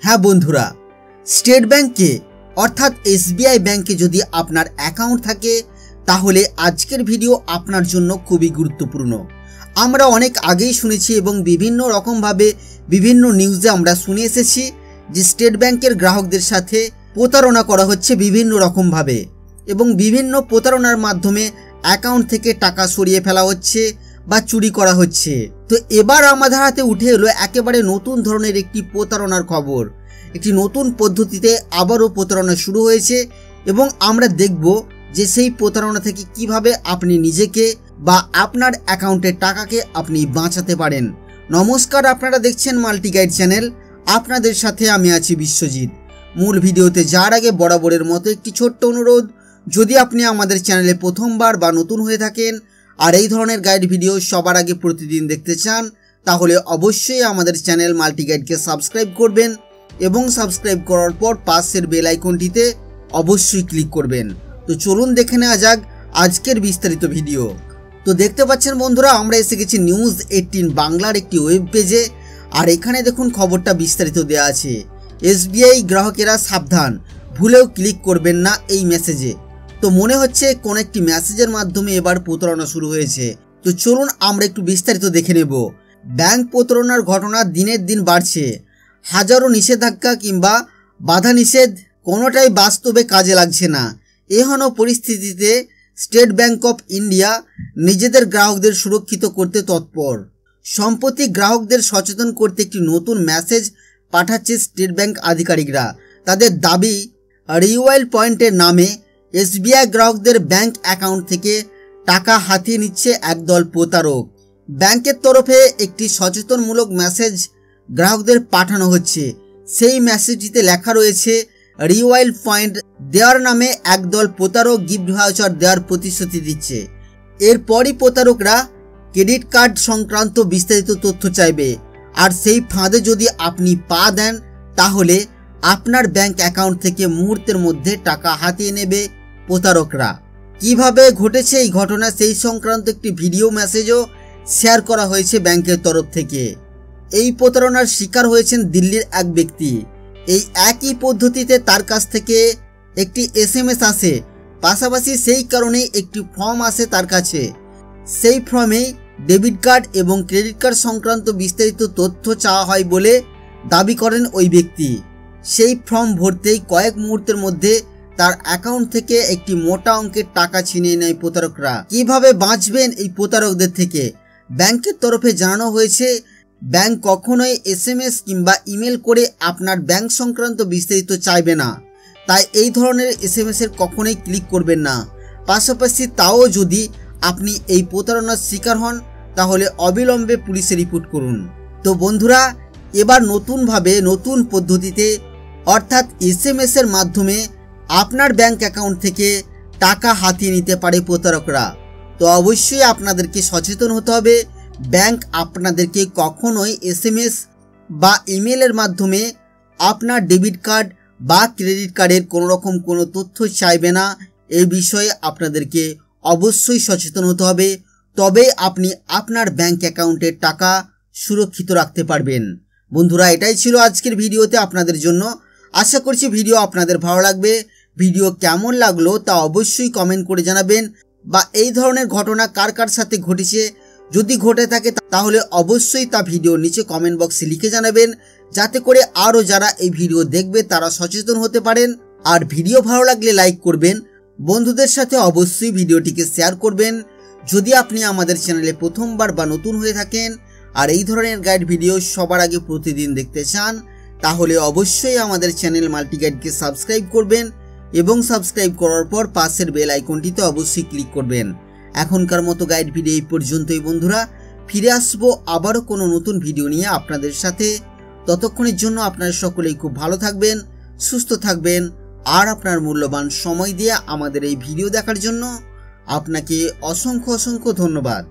হ্যাঁ বন্ধুরা, স্টেট ব্যাংকে অর্থাৎ এসবিআই ব্যাংকে যদি আপনার অ্যাকাউন্ট থাকে, তাহলে আজকের ভিডিও আপনার জন্য খুবই গুরুত্বপূর্ণ। আমরা অনেক আগেই শুনেছি এবং বিভিন্ন রকমভাবে বিভিন্ন নিউজে আমরা শুনে এসেছি যে স্টেট ব্যাংকের গ্রাহকদের সাথে প্রতারণা করা হচ্ছে বিভিন্ন রকমভাবে এবং বিভিন্ন প্রতারণার মাধ্যমে অ্যাকাউন্ট থেকে টাকা সরিয়ে ফেলা হচ্ছে। বা চুরি করা হচ্ছে। তো এবার আমাদের হাতে উঠে এলো একেবারে নতুন ধরনের একটি প্রতারণার খবর। একটি নতুন পদ্ধতিতে আবারও প্রতারণা শুরু হয়েছে এবং আমরা দেখব যে সেই প্রতারণা থেকে কীভাবে আপনি নিজেকে বা আপনার অ্যাকাউন্টের টাকাকে আপনি বাঁচাতে পারেন। নমস্কার, আপনারা দেখছেন মাল্টি গাইড চ্যানেল। আপনাদের সাথে আমি আছি বিশ্বজিৎ। মূল ভিডিওতে যাওয়ার আগে বরাবরের মতো একটি ছোট্ট অনুরোধ, যদি আপনি আমাদের চ্যানেলে প্রথমবার বা নতুন হয়ে থাকেন আর এই ধরনের গাইড ভিডিও সবার আগে প্রতিদিন দেখতে চান, তাহলে অবশ্যই আমাদের চ্যানেল মাল্টি গাইডকে সাবস্ক্রাইব করবেন এবং সাবস্ক্রাইব করার পর পাশের বেল আইকনটিতে অবশ্যই ক্লিক করবেন। তো চলুন দেখে নেওয়া যাক আজকের বিস্তারিত ভিডিও তো দেখতে পাচ্ছেন বন্ধুরা, আমরা এসে গেছি নিউজ এইটিন বাংলার একটি ওয়েব পেজে আর এখানে দেখুন খবরটা বিস্তারিত দেওয়া আছে। এসবিআই গ্রাহকেরা সাবধান, ভুলেও ক্লিক করবেন না এই মেসেজে তো মনে হচ্ছে কোন একটি মেসেজের মাধ্যমে এবার প্রতারণা শুরু হয়েছে। তো চলুন আমরা একটু বিস্তারিত দেখে নেব। ব্যাংক প্রতারণার ঘটনা দিনের দিন বাড়ছে। হাজারো নিষেধাজ্ঞা কিংবা বাধা নিষেধ কোনোটাই বাস্তবে কাজে লাগছে না। এহেন পরিস্থিতিতে স্টেট ব্যাংক অফ ইন্ডিয়া নিজেদের গ্রাহকদের সুরক্ষিত করতে তৎপর। সম্প্রতি গ্রাহকদের সচেতন করতে একটি নতুন মেসেজ পাঠাচ্ছে স্টেট ব্যাংক আধিকারিকরা। তাদের দাবি, রিওয়াইল পয়েন্টের নামে এসবিআই গ্রাহকদের ব্যাংক অ্যাকাউন্ট থেকে টাকা হাতিয়ে নিচ্ছে একদল প্রতারক। ব্যাংকের তরফে একটি সচেতনমূলক মেসেজ গ্রাহকদের পাঠানো হচ্ছে। সেই মেসেজটিতে লেখা রয়েছে, রিওয়াইল পয়েন্ট দেওয়ার নামে একদল প্রতারক গিফট ভাউচার দেওয়ার প্রতিশ্রুতি দিচ্ছে। এরপরই প্রতারকরা ক্রেডিট কার্ড সংক্রান্ত বিস্তারিত তথ্য চাইবে। আর সেই ফাঁদে যদি আপনি পা দেন, তাহলে আপনার ব্যাংক অ্যাকাউন্ট থেকে মুহূর্তের মধ্যে টাকা হাতিয়ে নেবে। প্রতারকরা। কীভাবে ঘটেছে এই ঘটনা সেই সংক্রান্ত একটি ভিডিও মেসেজও শেয়ার করা হয়েছে ব্যাংকের তরফ থেকে। এই প্রতারণার শিকার হয়েছেন দিল্লির এক ব্যক্তি। এই একই পদ্ধতিতে তার কাছ থেকে একটি এস এম এস আসে। পাশাপাশি সেই কারণেই একটি ফর্ম আসে তার কাছে। সেই ফর্মে ডেবিট কার্ড এবং ক্রেডিট কার্ড সংক্রান্ত বিস্তারিত তথ্য চাওয়া হয় বলে দাবি করেন ওই ব্যক্তি। সেই ফর্ম ভরতেই কয়েক মুহূর্তের মধ্যে তার অ্যাকাউন্ট থেকে একটি মোটা অঙ্কের টাকা ছিনিয়ে নেয় প্রতারকরা। কীভাবে বাঁচবেন এই প্রতারকদের থেকে? ব্যাংকের তরফে জানানো হয়েছে, ব্যাংক কখনোই এস এম এস কিংবা ইমেল করে আপনার ব্যাংক সংক্রান্ত বিস্তারিত চাইবে না। তাই এই ধরনের এস এম এসের কখনোই ক্লিক করবেন না। পাশাপাশি তাও যদি আপনি এই প্রতারণার শিকার হন, তাহলে অবিলম্বে পুলিশে রিপোর্ট করুন। তো বন্ধুরা, এবার নতুনভাবে নতুন পদ্ধতিতে অর্থাৎ এস এম এর মাধ্যমে আপনার ব্যাংক অ্যাকাউন্ট থেকে টাকা হাতিয়ে নিতে পারে প্রতারকরা। তো অবশ্যই আপনাদেরকে সচেতন হতে হবে। ব্যাংক আপনাদেরকে কখনোই এস এম এস বা ইমেলের মাধ্যমে আপনার ডেবিট কার্ড বা ক্রেডিট কার্ডের কোনো রকম কোনো তথ্য চাইবে না। এই বিষয়ে আপনাদেরকে অবশ্যই সচেতন হতে হবে। তবে আপনি আপনার ব্যাংক অ্যাকাউন্টের টাকা সুরক্ষিত রাখতে পারবেন। বন্ধুরা, এটাই ছিল আজকের ভিডিওতে আপনাদের জন্য। আশা করছি ভিডিও আপনাদের ভালো লাগবে। ভিডিও কেমন লাগল তা অবশ্যই কমেন্ট করে জানাবেন। বা এই ধরনের ঘটনা কার কার সাথে ঘটেছে, যদি ঘটে থাকে তাহলে অবশ্যই তা ভিডিও নিচে কমেন্ট বক্সে লিখে জানাবেন। যাতে করে আরও যারা এই ভিডিও দেখবে তারা সচেতন হতে পারেন। আর ভিডিও ভালো লাগলে লাইক করবেন। বন্ধুদের সাথে অবশ্যই ভিডিওটিকে শেয়ার করবেন। যদি আপনি আমাদের চ্যানেলে প্রথমবার বা নতুন হয়ে থাকেন আর এই ধরনের গাইড ভিডিও সবার আগে প্রতিদিন দেখতে চান, তাহলে অবশ্যই আমাদের চ্যানেল মাল্টি গাইডকে সাবস্ক্রাইব করবেন। এবং সাবস্ক্রাইব করার পর পাশের বেল আইকনটিতে অবশ্যই ক্লিক করবেন। এখনকার মতো গাইড ভিডিও এই পর্যন্তই বন্ধুরা। ফিরে আসব আবারও কোনো নতুন ভিডিও নিয়ে আপনাদের সাথে। ততক্ষণের জন্য আপনারা সকলেই খুব ভালো থাকবেন, সুস্থ থাকবেন আর আপনার মূল্যবান সময় দিয়ে আমাদের এই ভিডিও দেখার জন্য আপনাকে অসংখ্য অসংখ্য ধন্যবাদ।